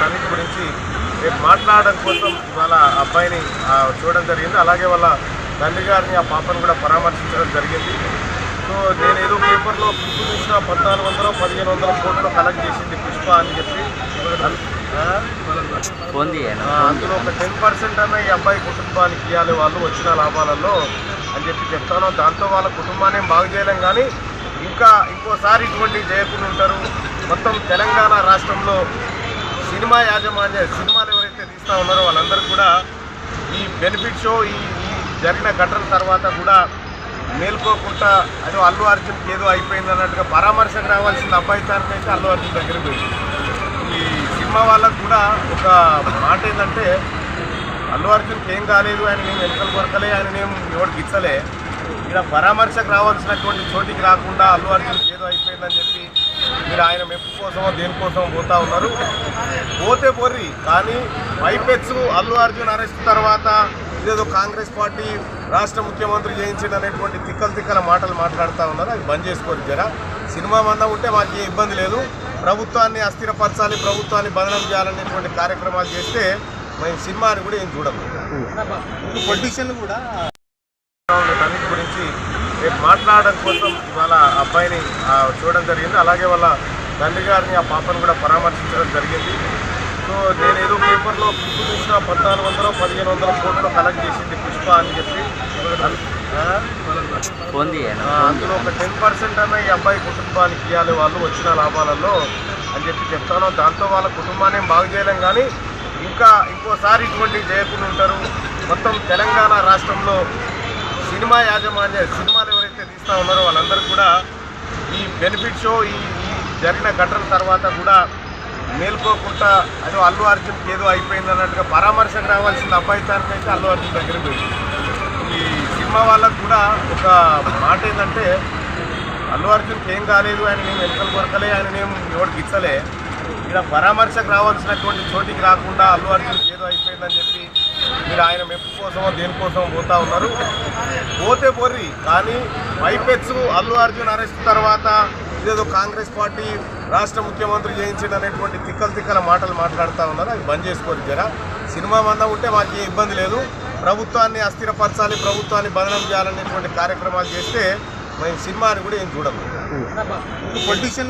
తల్లి గురించి రేపు మాట్లాడడం కోసం ఇవాళ అబ్బాయిని చూడడం జరిగింది. అలాగే వాళ్ళ తండ్రి గారిని ఆ పాపను కూడా పరామర్శించడం జరిగింది. సో నేను ఏదో పేపర్లో పుష్ప చూసిన పద్నాలుగు వందలు పదిహేను వందల కోట్లు కలెక్ట్ చేసింది పుష్ప అని చెప్పి. అందులో ఒక టెన్ పర్సెంట్ అన్న ఈ అబ్బాయి కుటుంబానికి ఇవ్వాలి వాళ్ళు వచ్చిన లాభాలలో అని చెప్పి చెప్తాను. దాంతో వాళ్ళ కుటుంబాన్ని బాగు చేయలేం కానీ ఇంకా ఇంకోసారి ఇటువంటి చేయకుండా ఉంటారు. మొత్తం తెలంగాణ రాష్ట్రంలో సినిమా యాజమాన్య సినిమాలు ఎవరైతే తీస్తూ ఉన్నారో వాళ్ళందరూ కూడా ఈ బెనిఫిట్ షో ఈ ఈ జరిగిన ఘటన తర్వాత కూడా మేల్కోకుండా అదో అల్లు అర్జున్కి ఏదో అయిపోయింది అన్నట్టుగా పరామర్శకు రావాల్సిన అబ్బాయి అయితే అల్లు అర్జున్ దగ్గర పోయింది. ఈ సినిమా వాళ్ళకు కూడా ఒక మాట ఏంటంటే అల్లు అర్జున్కి ఏం కాలేదు ఆయన నేను వెనుకలు కొరకలే ఆయన నేను ఎవరికి ఇచ్చలే. ఇలా పరామర్శకు రావాల్సినటువంటి చోటికి రాకుండా అల్లు అర్జున్కి ఏదో అయిపోయిందని చెప్పి మీరు ఆయన మెప్పు కోసమో దేనికోసమో పోతా ఉన్నారు. పోతే పోర్రి కానీ పైపెక్స్ అల్లు అర్జున్ అరెస్ట్ తర్వాత ఇదేదో కాంగ్రెస్ పార్టీ రాష్ట్ర ముఖ్యమంత్రి చేయించింది అనేటువంటి తిక్కల తిక్కల మాటలు మాట్లాడుతూ ఉన్నారు. అవి బంద్ చేసుకోరు జర. సినిమా మందం ఉంటే మాకు ఏ ఇబ్బంది లేదు. ప్రభుత్వాన్ని అస్థిరపరచాలి ప్రభుత్వాన్ని బదనం చేయాలనేటువంటి కార్యక్రమాలు చేస్తే మేము సినిమాని కూడా ఏం చూడము. పొలిటీషియన్లు కూడా గురించి రేపు మాట్లాడడం కోసం ఇవాళ అబ్బాయిని చూడడం జరిగింది. అలాగే వాళ్ళ తండ్రి గారిని ఆ పాపను కూడా పరామర్శించడం జరిగింది. సో నేను ఏదో పేపర్లో చూసిన పద్నాలుగు వందలు పదిహేను వందల కోట్లు కలెక్ట్ చేసింది పుష్ప అని చెప్పి. అందులో ఒక టెన్ పర్సెంట్ అన్న ఈ అబ్బాయి కుటుంబానికి ఇవ్వాలి వాళ్ళు వచ్చిన లాభాలలో అని చెప్పి చెప్తాను. దాంతో వాళ్ళ కుటుంబాన్ని బాగు చేయలేం కానీ ఇంకా ఇంకోసారి ఇటువంటి చేయకుండా ఉంటారు. మొత్తం తెలంగాణ రాష్ట్రంలో సినిమా యాజమాన్య సినిమాలు చేస్తూ ఉన్నారో వాళ్ళందరూ కూడా ఈ బెనిఫిట్ షో ఈ ఈ జరిగిన ఘటన తర్వాత కూడా మేల్కోకుండా అది అల్లు అర్జున్కి ఏదో అయిపోయింది అన్నట్టుగా పరామర్శకు రావాల్సిన అబ్బాయి అయితే అల్లు అర్జున్ దగ్గర పోయింది. ఈ సినిమా వాళ్ళకు కూడా ఒక మాట ఏంటంటే అల్లు అర్జున్కి ఏం కాలేదు ఆయన నేను వెనుకలు కొరకలే ఆయన నేను ఎవరికి ఇచ్చలే ఇలా పరామర్శకు రావాల్సినటువంటి చోటికి రాకుండా అల్లు అర్జున్కి ఏదో అయిపోయిందని చెప్పి మీరు ఆయన మెప్పు కోసమో దేనికోసమో పోతా ఉన్నారు. పోతే పోర్రి కానీ పైపెక్స్ అల్లు అర్జున్ అరెస్ట్ తర్వాత ఇదేదో కాంగ్రెస్ పార్టీ రాష్ట్ర ముఖ్యమంత్రి చేయించింది అనేటువంటి తిక్కల తిక్కల మాటలు మాట్లాడుతూ ఉన్నారు. అవి బంద్ చేసుకోరు జర. సినిమా మందం ఉంటే మాకు ఏ ఇబ్బంది లేదు. ప్రభుత్వాన్ని అస్థిరపరచాలి ప్రభుత్వాన్ని బదనం చేయాలనేటువంటి కార్యక్రమాలు చేస్తే మేము సినిమాని కూడా ఏం చూడము. పొలిటీషియన్లు